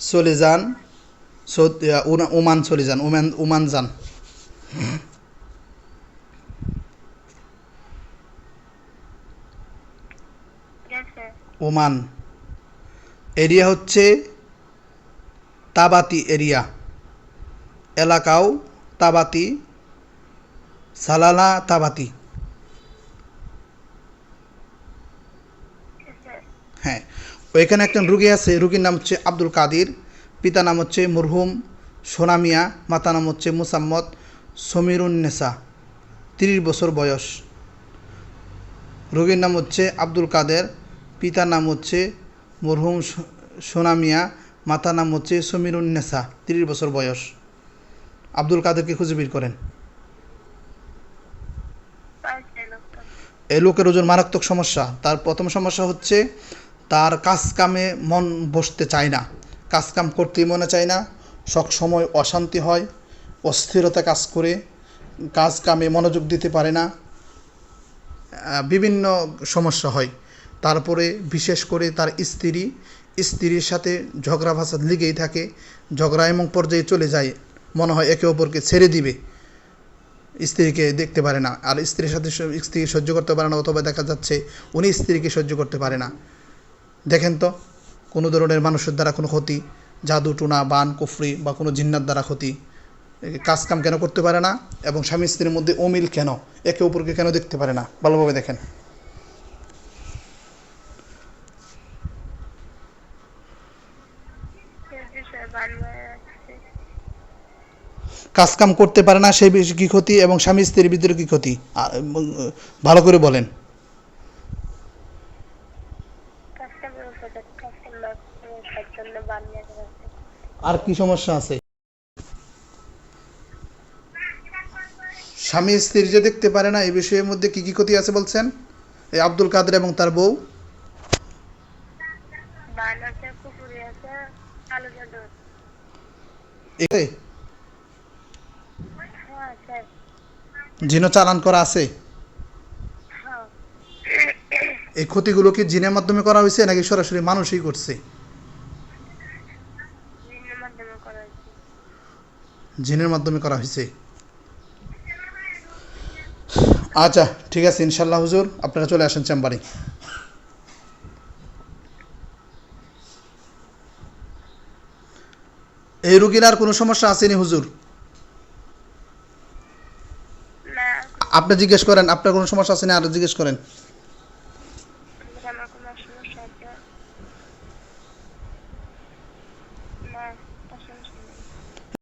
চলে যান ওমান চলে যান ওমান ওমান যান ওমান এরিয়া হচ্ছে তাবাতি এরিয়া। এলাকাও তাবাতি, সালালা তাবাতি গেছে হ্যাঁ ওইখানে একজন রুগী আছে রুগীর নাম হচ্ছে আব্দুল কাদির পিতা নাম হচ্ছে মরহুম সোনামিয়া মাতা নাম হচ্ছে মুসাম্মদ সমীরুন্নেসা তিরিশ বছর বয়স। রোগীর নাম হচ্ছে আব্দুল কাদের পিতার নাম হচ্ছে মরহুম সোনামিয়া মাতার নাম হচ্ছে সমীরুন্নেসা তিরিশ বছর বয়স। আব্দুল কাদেরকে খুঁজে বের করেন। এই লোকের ওজন মারাত্মক সমস্যা। তার প্রথম সমস্যা হচ্ছে তার কাজ কামে মন বসতে চায় না। কাজ কাম করতেই মনে চায় না। সব সময় অশান্তি হয়, অস্থিরতা কাজ করে কাজ কামে মনোযোগ দিতে পারে না। বিভিন্ন সমস্যা হয়। তারপরে বিশেষ করে তার স্ত্রী, স্ত্রীর সাথে ঝগড়া ভাষা লেগেই থাকে। ঝগড়া এমন পর্যায়ে চলে যায়, মনে হয় একে অপরকে ছেড়ে দিবে। স্ত্রীকে দেখতে পারে না। আর স্ত্রীর সাথে স্ত্রী সহ্য করতে পারে না অথবা দেখা যাচ্ছে উনি স্ত্রীকে সহ্য করতে পারে না। দেখেন তো, কোনো ধরনের মানুষের দ্বারা কোনো ক্ষতি, জাদু, টুনা, বান, কুফরি বা কোনো জিন্নার দ্বারা ক্ষতি কাজ কাম কেন করতে পারে না এবং স্বামী স্ত্রীর মধ্যে অমিল কেন? একে অপরকে কেন দেখতে পারে না? ভালোভাবে দেখেন। বিষয় বানবে আছে কাজ কাম করতে পারে না সেই কী ক্ষতি এবং স্বামী স্ত্রীর ভিতরে কী ক্ষতি? ভালো করে বলেন। আর কি সমস্যা আছে? স্বামী স্ত্রী যে দেখতে পারে না এই বিষয়ের মধ্যে কি কি ক্ষতি আছে বলছেন? এই আব্দুল কাদের এবং তার বউ? হ্যাঁ জিন চালান করা আছে? হ্যাঁ। এই ক্ষতিগুলো কি জিনের মাধ্যমে করা হয়েছে নাকি সরাসরি মানুষই করছে বিভিন্ন মাধ্যমে করা হয়েছে জিনের মাধ্যমে করা হয়েছে। আচ্ছা ঠিক আছে ইনশাল্লাহ হুজুর আপনারা চলে আসেন চেম্বারে। এই রুগীর আর কোনো সমস্যা আসেনি হুজুর? আপনি জিজ্ঞেস করেন আপনার কোনো সমস্যা আসেনি আর জিজ্ঞেস করেন। আছে। না।